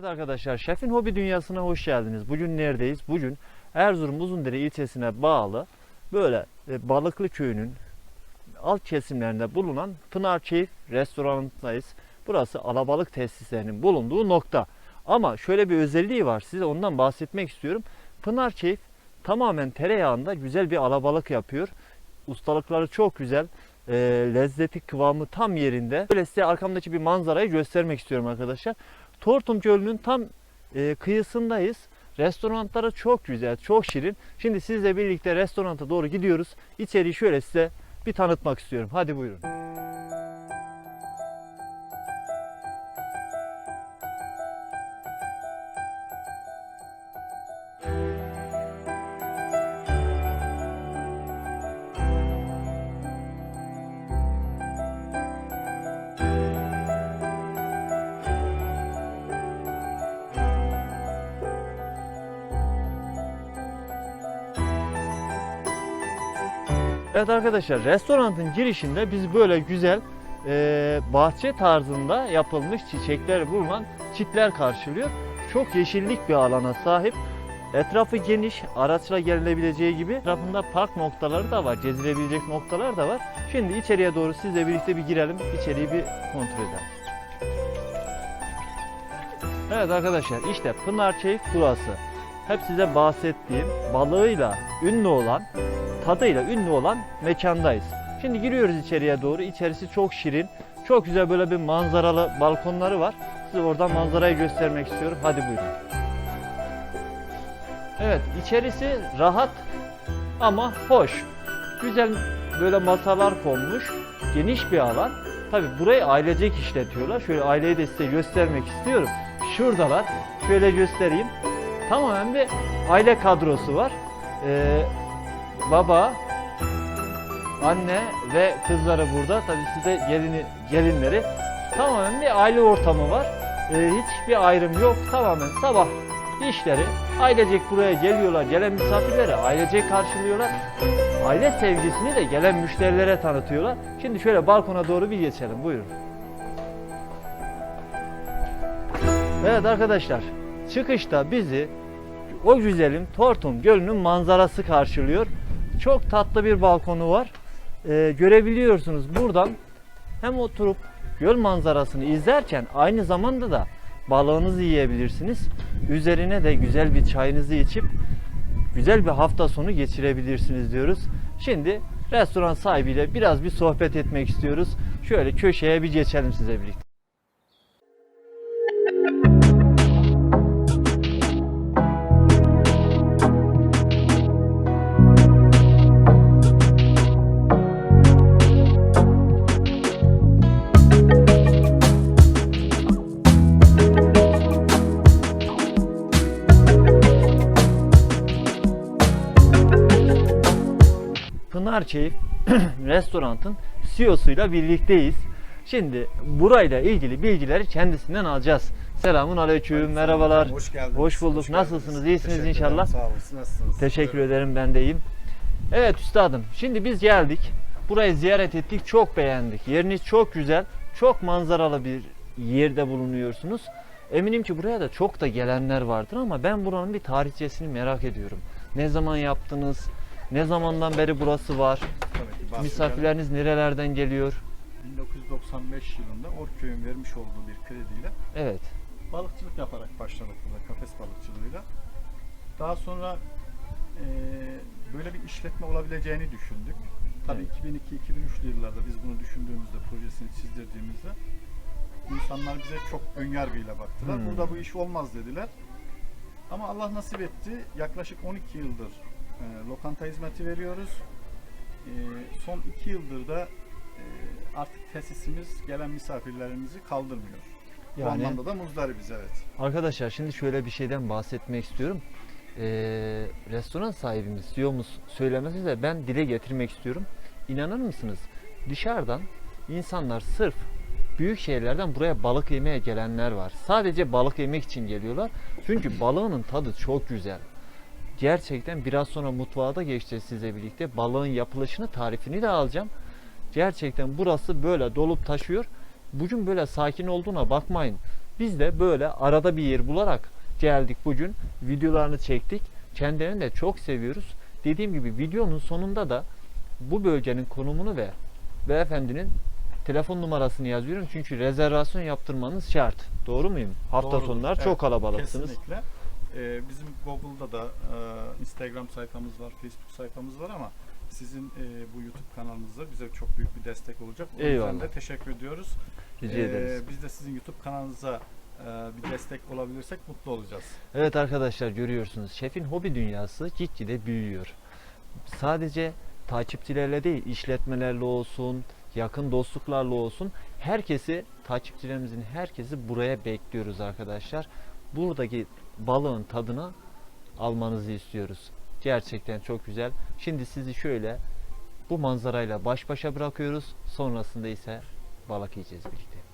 Evet arkadaşlar Şef'in hobi dünyasına hoş geldiniz. Bugün neredeyiz? Bugün Erzurum Uzundere ilçesine bağlı böyle e, Balıklı köyünün alt kesimlerinde bulunan Pınar Keyif restoranındayız. Burası alabalık tesislerinin bulunduğu nokta. Ama şöyle bir özelliği var. Size ondan bahsetmek istiyorum. Pınar Keyif tamamen tereyağında güzel bir alabalık yapıyor. Ustalıkları çok güzel. E, lezzeti kıvamı tam yerinde. Böyle size arkamdaki bir manzarayı göstermek istiyorum arkadaşlar. Tortum Gölü'nün tam e, kıyısındayız. Restoranları çok güzel, çok şirin. Şimdi sizle birlikte restoranta doğru gidiyoruz. İçeriği şöyle size bir tanıtmak istiyorum. Hadi buyurun. Evet arkadaşlar restoranın girişinde biz böyle güzel e, bahçe tarzında yapılmış çiçekler bulunan çitler karşılıyor. Çok yeşillik bir alana sahip. Etrafı geniş, araçla gelinebileceği gibi etrafında park noktaları da var, gezilebilecek noktalar da var. Şimdi içeriye doğru sizle birlikte bir girelim, içeriği bir kontrol edelim. Evet arkadaşlar işte Pınar Keyif burası. Hep size bahsettiğim balığıyla ünlü olan tadıyla ünlü olan mekandayız. Şimdi giriyoruz içeriye doğru. İçerisi çok şirin. Çok güzel böyle bir manzaralı balkonları var. Size oradan manzarayı göstermek istiyorum. Hadi buyurun. Evet içerisi rahat ama hoş. Güzel böyle masalar konmuş. Geniş bir alan. Tabi burayı ailecek işletiyorlar. Şöyle aileyi de size göstermek istiyorum. Şuradalar. Şöyle göstereyim. Tamamen bir aile kadrosu var. Ee, baba, anne ve kızları burada. Tabii size gelini, gelinleri. Tamamen bir aile ortamı var. Ee, hiçbir ayrım yok. Tamamen sabah işleri ailecek buraya geliyorlar. Gelen misafirleri ailecek karşılıyorlar. Aile sevgisini de gelen müşterilere tanıtıyorlar. Şimdi şöyle balkona doğru bir geçelim. Buyurun. Evet arkadaşlar. Çıkışta bizi o güzelim Tortum Gölü'nün manzarası karşılıyor. Çok tatlı bir balkonu var. Ee, görebiliyorsunuz buradan hem oturup göl manzarasını izlerken aynı zamanda da balığınızı yiyebilirsiniz. Üzerine de güzel bir çayınızı içip güzel bir hafta sonu geçirebilirsiniz diyoruz. Şimdi restoran sahibiyle biraz bir sohbet etmek istiyoruz. Şöyle köşeye bir geçelim size birlikte. Pınar Keyif restoranın CEO'suyla birlikteyiz. Şimdi burayla ilgili bilgileri kendisinden alacağız. Selamun aleyküm, merhabalar. Hoş geldiniz. Hoş bulduk. geldiniz. Nasılsınız? İyisiniz Teşekkür inşallah. ederim, Sağ olun. Nasılsınız? Teşekkür Evet. ederim ben de iyiyim. Evet üstadım şimdi biz geldik. Burayı ziyaret ettik. Çok beğendik. Yeriniz çok güzel. Çok manzaralı bir yerde bulunuyorsunuz. Eminim ki buraya da çok da gelenler vardır ama ben buranın bir tarihçesini merak ediyorum. Ne zaman yaptınız? Ne zamandan beri burası var? Tabii. Misafirleriniz nerelerden geliyor? 1995 yılında Orköy'ün vermiş olduğu bir krediyle Evet. balıkçılık yaparak başladık burada kafes balıkçılığıyla. Daha sonra eee, böyle bir işletme olabileceğini düşündük. Tabii Evet. 2002-2003 yıllarda biz bunu düşündüğümüzde, projesini çizdirdiğimizde insanlar bize çok önyargıyla baktılar. Hmm. Burada bu iş olmaz dediler. Ama Allah nasip etti. Yaklaşık 12 yıldır e, lokanta hizmeti veriyoruz. E, son 2 yıldır da e, artık tesisimiz gelen misafirlerimizi kaldırmıyor. Bu Yani anlamda da muzdaribiz evet. arkadaşlar şimdi şöyle bir şeyden bahsetmek istiyorum. Ee, restoran sahibimiz, CEO'muz söylemesi de ben dile getirmek istiyorum. İnanır mısınız? Dışarıdan insanlar sırf büyük şehirlerden buraya balık yemeye gelenler var. Sadece balık yemek için geliyorlar. Çünkü balığının tadı çok güzel. Gerçekten biraz sonra mutfağa da geçeceğiz size birlikte. Balığın yapılışını, tarifini de alacağım. Gerçekten burası böyle dolup taşıyor. Bugün böyle sakin olduğuna bakmayın. Biz de böyle arada bir yer bularak geldik bugün. Videolarını çektik. Kendilerini de çok seviyoruz. Dediğim gibi videonun sonunda da bu bölgenin konumunu ve beyefendinin telefon numarasını yazıyorum. Çünkü rezervasyon yaptırmanız şart. Doğru muyum? Hafta Doğrudur. sonlar Evet, çok kalabalıksınız. Kesinlikle. Ee, bizim Google'da da e, Instagram sayfamız var, Facebook sayfamız var ama sizin e, bu YouTube kanalınızda bize çok büyük bir destek olacak. O yüzden de teşekkür ediyoruz. Rica Ee, ederiz. Biz de sizin YouTube kanalınıza e, bir destek olabilirsek mutlu olacağız. Evet arkadaşlar görüyorsunuz şefin hobi dünyası gitgide büyüyor. Sadece takipçilerle değil işletmelerle olsun, yakın dostluklarla olsun herkesi takipçilerimizin herkesi buraya bekliyoruz arkadaşlar. Buradaki balığın tadına almanızı istiyoruz. Gerçekten çok güzel. Şimdi sizi şöyle bu manzarayla baş başa bırakıyoruz. Sonrasında ise balık yiyeceğiz birlikte.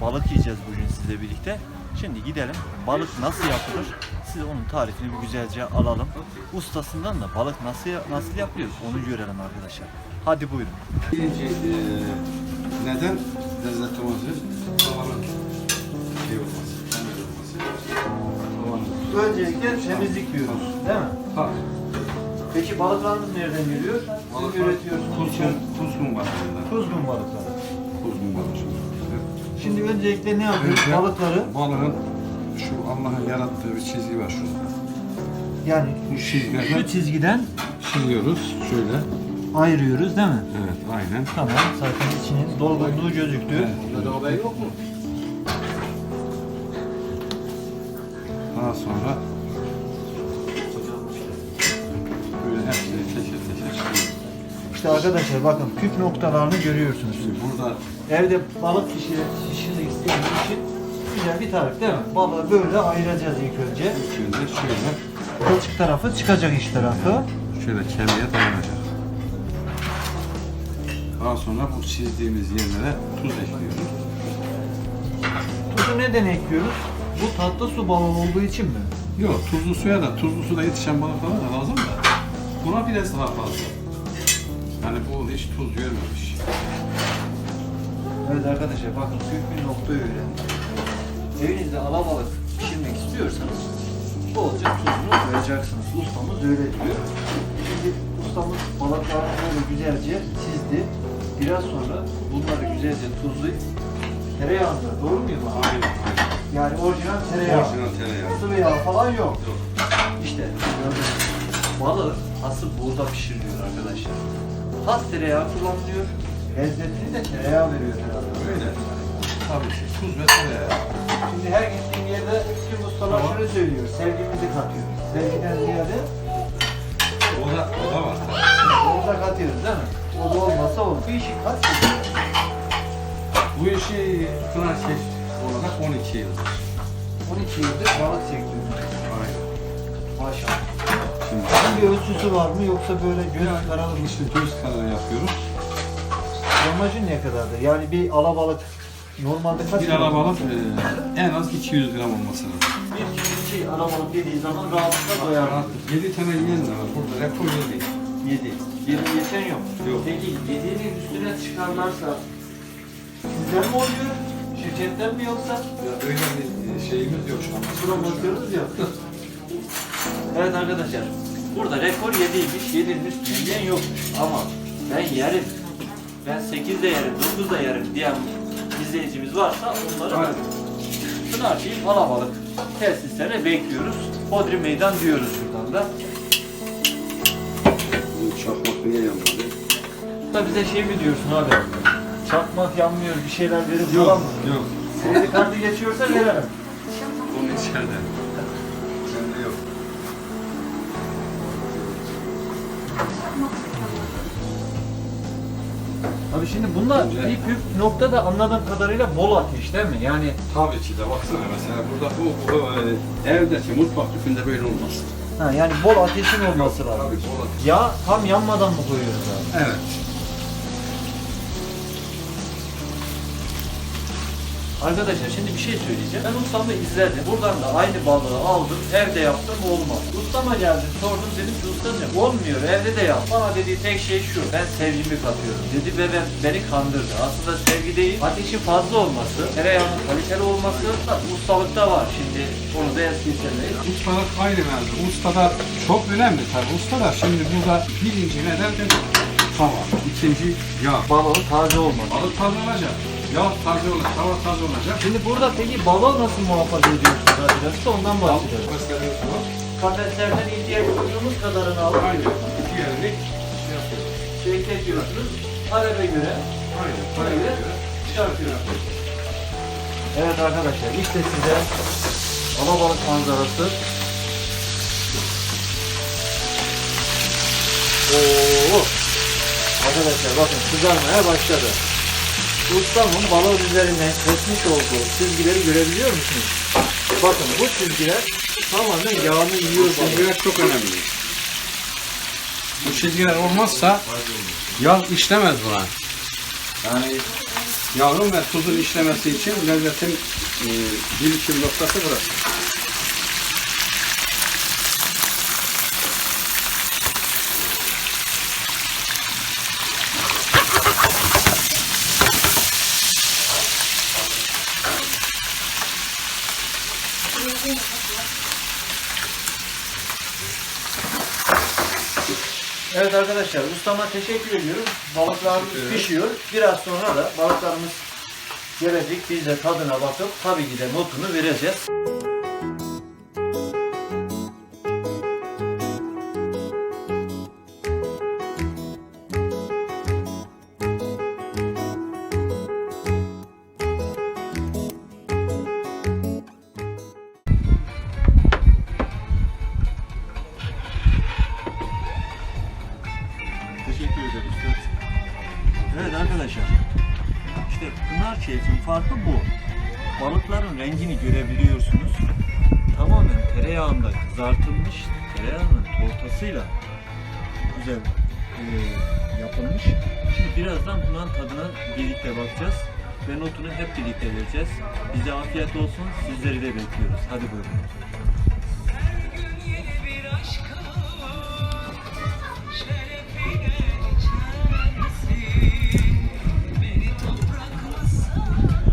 Balık yiyeceğiz bugün sizle birlikte. Şimdi gidelim. Balık nasıl yapılır? Size onun tarifini bir güzelce alalım. Ustasından da balık nasıl nasıl yapılıyor onu görelim arkadaşlar. Hadi buyurun. Birinci eee, neden lezzeti olması? Havanın şey olması, temiz olması. Havanın. Öncelikle temizlik diyoruz. Değil mi? Ha, Peki balıklarımız nereden geliyor? balıklar kuzgun, kuzgun var. Kuzgun balıkları. Kuzgun balık. Şimdi öncelikle ne yapıyoruz? Önce Balıkları Balığın şu Allah'ın yarattığı bir çizgi var şurada. yani Bu çizgilerden şu çizgiden çiziyoruz şöyle. ayırıyoruz değil mi? Evet, aynen. Tamam. Zaten içinin dolgunluğu gözüktü. Daha sonra İşte arkadaşlar bakın püf noktalarını görüyorsunuz. Burada Evde balık pişirmek pişirmek isteyen için güzel bir tarif değil mi? Balığı böyle ayıracağız ilk önce. şimdi şöyle Kılçık tarafı çıkacak iç tarafı. şöyle kemiğe dayanacak. Daha sonra bu çizdiğimiz yerlere tuz ekliyoruz. Tuzu neden ekliyoruz? Bu tatlı su balığı olduğu için mi? Yok tuzlu suya da tuzlu suda yetişen balıklara da lazım da buna biraz daha fazla. Yani bu hiç tuz görmemiş. Evet arkadaşlar bakın büyük bir nokta öğrendim. Evinizde alabalık pişirmek istiyorsanız bolca tuzunu koyacaksınız. Ustamız öyle diyor. Şimdi ustamız balıklarını güzelce çizdi. Biraz sonra bunları güzelce tuzlayıp tereyağında doğru muyum abi? Aynen. Yani orijinal tereyağı. Orijinal tereyağı. Sıvı yağ falan yok. Yok. İşte gördünüz. Balık asıl burada pişiriliyor arkadaşlar. Has tereyağı kullanılıyor. Lezzetini de tereyağı veriyor herhalde. Öyle. Tabii ki tuz ve tereyağı. Şimdi her gittiğim yerde tüm ustalar Tamam. şunu söylüyor. Sevgimizi katıyoruz. Sevgiden ziyade O da, o da var tabii. onu da katıyoruz değil mi? O da olmasa olur. Bir işi kaç Bu işi Pınar Şef olarak 12 yıldır. 12 yıldır balık çekiyoruz. Aynen. Maşallah. Şimdi bir ölçüsü var mı yoksa böyle göz kararı mı? işte göz kararı yapıyoruz. Gramajı ne kadardır? Yani bir alabalık normalde kaç Bir gram? alabalık e, en az 200 gram olması lazım. Bir kişi şey alabalık dediği zaman rahatlıkla doyar. Artık 7 tane yiyen de var. Burada rekor 7. 7. 7 geçen yok. Yok. Peki 7'nin üstüne çıkarlarsa sizden mi oluyor? Şirketten mi yoksa? Ya öyle bir şeyimiz yok şu an. Promotörünüz yok. Evet arkadaşlar. Burada rekor 7'ymiş. 7'nin üstüne yiyen yokmuş. Ama ben yerim. Ben 8 de yerim, 9 da yerim diyen izleyicimiz varsa onları da Aynen. Pınar Çiğ Alabalık tesislerine bekliyoruz. Hodri Meydan diyoruz şuradan da. Bu çakmak niye yanmadı? Da bize şey mi diyorsun abi? Çakmak yanmıyor, bir şeyler verip Yok, falan mı? yok. Kredi kartı geçiyorsa verelim. Bunun içeride. Abi şimdi bunda bir püf nokta da anladığım kadarıyla bol ateş değil mi? Yani Tabii ki de baksana mesela burada bu, bu e, evdeki mutfak tüpünde böyle olmaz. ha, yani bol ateşin olması lazım. Tabii bol ateş. Yağ tam yanmadan mı koyuyoruz abi? Evet. Arkadaşlar şimdi bir şey söyleyeceğim. Ben ustamı izledim. Buradan da aynı balığı aldım. Evde yaptım olmadı. Ustama geldim sordum dedim ki ustacığım olmuyor evde de yap. Bana dediği tek şey şu. Ben sevgimi katıyorum dedi ve ben, beni kandırdı. Aslında sevgi değil. Ateşin fazla olması, tereyağının kaliteli olması tabii ustalıkta var. Şimdi onu da es geçemeyiz. Ustalık ayrı mevzu. Ustalar çok önemli tabii. Ustalar şimdi burada birinci ne derler? Tava. İkinci yağ. Balığın taze olması. Balık taze olacak. Yağ taze olacak. Tava taze olacak. Şimdi burada peki balığı nasıl muhafaza ediyorsunuz arkadaşlar? Ondan bahsedelim. Mesela bu. Kafeslerden ihtiyaç duyduğumuz kadarını alıp Aynen. Yerlik şey yapıyoruz. bekletiyorsunuz. Talebe göre Aynen. Buna göre. Evet arkadaşlar işte size alabalık manzarası. Oo! Arkadaşlar bakın kızarmaya başladı. Ustamın balığın üzerinden kesmiş olduğu çizgileri görebiliyor musunuz? Bakın bu çizgiler tamamen yağını yiyor Bu çizgiler çok önemli. Bu çizgiler olmazsa yağ işlemez buna. Yani yağın ve tuzun işlemesi için lezzetin e, birikim noktası burası. Evet arkadaşlar ustama teşekkür ediyorum. Balıklarımız Teşekkür pişiyor. Biraz sonra da balıklarımız gelecek. Biz de tadına bakıp tabii ki de notunu vereceğiz. Keyf'in farkı bu. Balıkların rengini görebiliyorsunuz. Tamamen tereyağında kızartılmış, tereyağının tortasıyla güzel e, yapılmış. Şimdi birazdan bunun tadına birlikte bakacağız ve notunu hep birlikte vereceğiz. Bize afiyet olsun, sizleri de bekliyoruz. Hadi buyurun.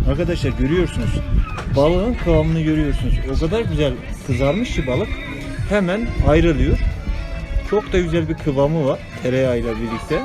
Arkadaşlar görüyorsunuz. Balığın kıvamını görüyorsunuz. O kadar güzel kızarmış ki balık hemen ayrılıyor. Çok da güzel bir kıvamı var tereyağıyla birlikte.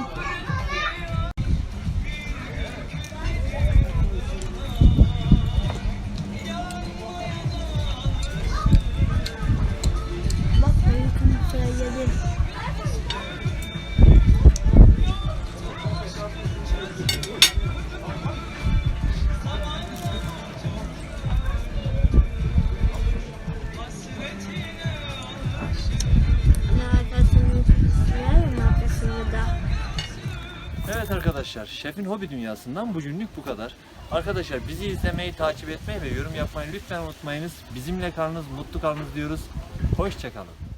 Arkadaşlar, Şefin Hobi Dünyası'ndan bugünlük bu kadar. Arkadaşlar bizi izlemeyi, takip etmeyi ve yorum yapmayı lütfen unutmayınız. Bizimle kalınız, mutlu kalınız diyoruz. Hoşçakalın.